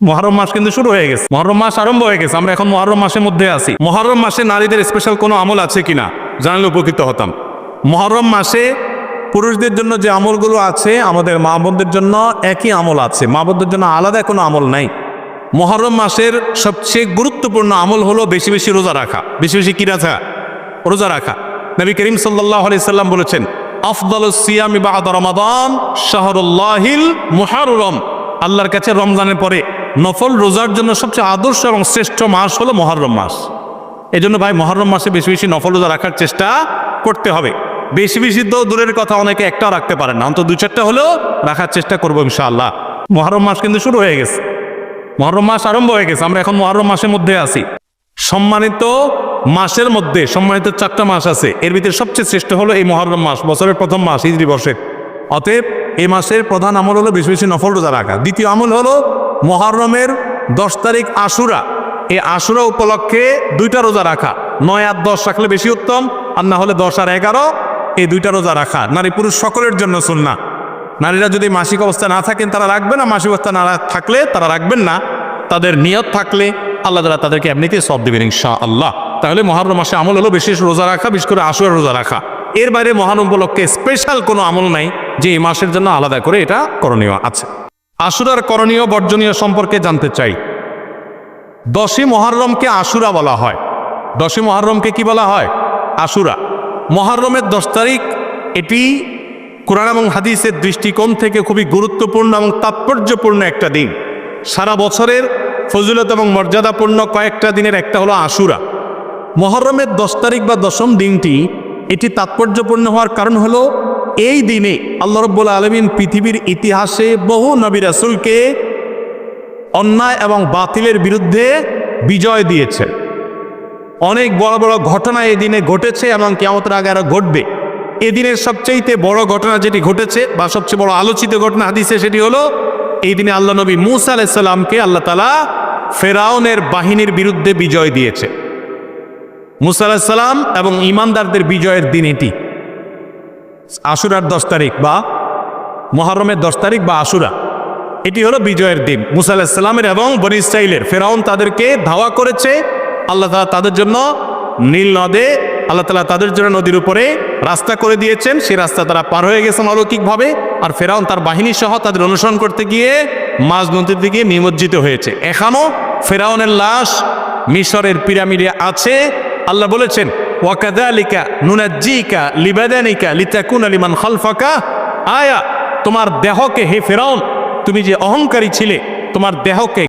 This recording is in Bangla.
মহরম মাস কিন্তু শুরু হয়ে গেছে। মহরম মাস আরম্ভ হয়ে গেছে, আমরা এখন মহরম মাসের মধ্যে আছি। মহরম মাসে নারীদের স্পেশাল কোনো আমল আছে কিনা? জানলে উপকৃত হতাম। মহরম মাসে পুরুষদের জন্য যে আমলগুলো আছে, আমাদের মা বোনদের জন্য একই আমল আছে। মা বোনদের জন্য আলাদা কোনো আমল নাই। মহরম মাসের সবচেয়ে গুরুত্বপূর্ণ আমল হলো বেশি বেশি রোজা রাখা, বেশি বেশি কি রাখা? রোজা রাখা। নবী করিম সাল্লাহ সাল্লাম বলেছেন আফদল সিয়ামি রমাদান শাহরুল্লাহিল মুহাররম। আল্লাহর কাছে রমজানের পরে নফল রোজার জন্য সবচেয়ে আদর্শ এবং শ্রেষ্ঠ মাস হলো মহরম মাস। এই জন্য ভাই, মহরম মাসে বেশি বেশি নফল রোজা রাখার চেষ্টা করতে হবে। বেশি বেশি তো দূরের কথা অনেকে একটাও রাখতে পারেন না। অন্তত দু চারটা হলেও রাখার চেষ্টা করব ইনশাআল্লাহ। মহরম মাস কিন্তু শুরু হয়ে গেছে। মহরম মাস আরম্ভ হয়ে গেছে। আমরা এখন মহরম মাসের মধ্যে আছি। সম্মানিত মাসের মধ্যে, সম্মানিত চারটা মাস আছে। এর ভিতরে সবচেয়ে শ্রেষ্ঠ হলো এই মহরম মাস, বছরের প্রথম মাস ইজরি বর্ষের অতএব এই মাসের প্রধান আমল হলো বেশি বেশি নফল রোজা রাখা। দ্বিতীয় আমল হলো মহরমের দশ তারিখ আশুরা। এই আশুরা উপলক্ষে দুইটা রোজা রাখা। নয় আর দশ রাখলে বেশি উত্তম, আর না হলে দশ আর এগারো, এই দুইটা রোজা রাখা। নারী পুরুষ সকলের জন্য সুন্না নারীরা যদি মাসিক অবস্থা না থাকেন, তারা রাখবে না। মাসিক অবস্থা না থাকলে তারা রাখবেন না। তাদের নিয়ত থাকলে আল্লাহ তালা তাদেরকে এমনিতেই সব দেবেন ইনশা আল্লাহ তাহলে মহরম মাসে আমল হলো বিশেষ রোজা রাখা, বিশেষ করে আশুরা রোজা রাখা। এর বাইরে মহান উপলক্ষে স্পেশাল কোনো আমল নাই, যে এই মাসের জন্য আলাদা করে এটা করণীয় আছে। আশুরার করণীয় বর্জনীয় সম্পর্কে জানতে চাই। দশই মহরমকে আশুরা বলা হয়। দশই মহরমকে কি বলা হয়? আশুরা। মহরমের দশ তারিখ এটি কোরআন এবং হাদিসের দৃষ্টিকোণ থেকে খুবই গুরুত্বপূর্ণ এবং তাৎপর্যপূর্ণ একটা দিন। সারা বছরের ফজিলত এবং মর্যাদাপূর্ণ কয়েকটা দিনের একটা হলো আশুরা। মহরমের দশ তারিখ বা দশম দিনটি এটি তাৎপর্যপূর্ণ হওয়ার কারণ হলো এই দিনে আল্লাহ রব্বুল আলমিন পৃথিবীর ইতিহাসে বহু নবী রাসুলকে অন্যায় এবং বাতিলের বিরুদ্ধে বিজয় দিয়েছে। অনেক বড় বড় ঘটনা এই দিনে ঘটেছে এবং কেমতের আগে আরও ঘটবে। এদিনের সবচেয়ে বড় ঘটনা যেটি ঘটেছে বা সবচেয়ে বড় আলোচিত ঘটনা হাদিসে সেটি হলো, এই দিনে আল্লাহ নবী মুসা আলাইসাল্লামকে আল্লাহ তালা ফেরাউনের বাহিনীর বিরুদ্ধে বিজয় দিয়েছে। মুসা আলাহিসাল্লাম এবং ইমানদারদের বিজয়ের দিন এটি। আশুরার দশ তারিখ বা মহরমের দশ তারিখ বা আশুরা। এটি হলো বিজয়ের দিন। মুসা আলাহিসাল্লামের এবং বনি ইসরাইলের। ফেরাউন তাদেরকে ধাওয়া করেছে। আল্লাহ তালা তাদের জন্য নীল নদে, আল্লাহ তালা তাদের জন্য নদীর উপরে রাস্তা করে দিয়েছেন। সেই রাস্তা তারা পার হয়ে গেছেন অলৌকিকভাবে। আর ফেরাউন তার বাহিনী সহ তাদের অনুসরণ করতে গিয়ে মাঝ নদীর দিকে নিমজ্জিত হয়েছে। এখনও ফেরাউনের লাশ মিশরের পিরামিডে আছে। আল্লাহ বলেছেন ওয়াকাদালিকা নুনাজ্জিকা লিবাদানিকা লিতাকুন আলিমান খালফাকা। আয়া, তোমার দেহকে হে ফেরাউন, তুমি যে অহংকারী ছিলে, তোমার দেহকে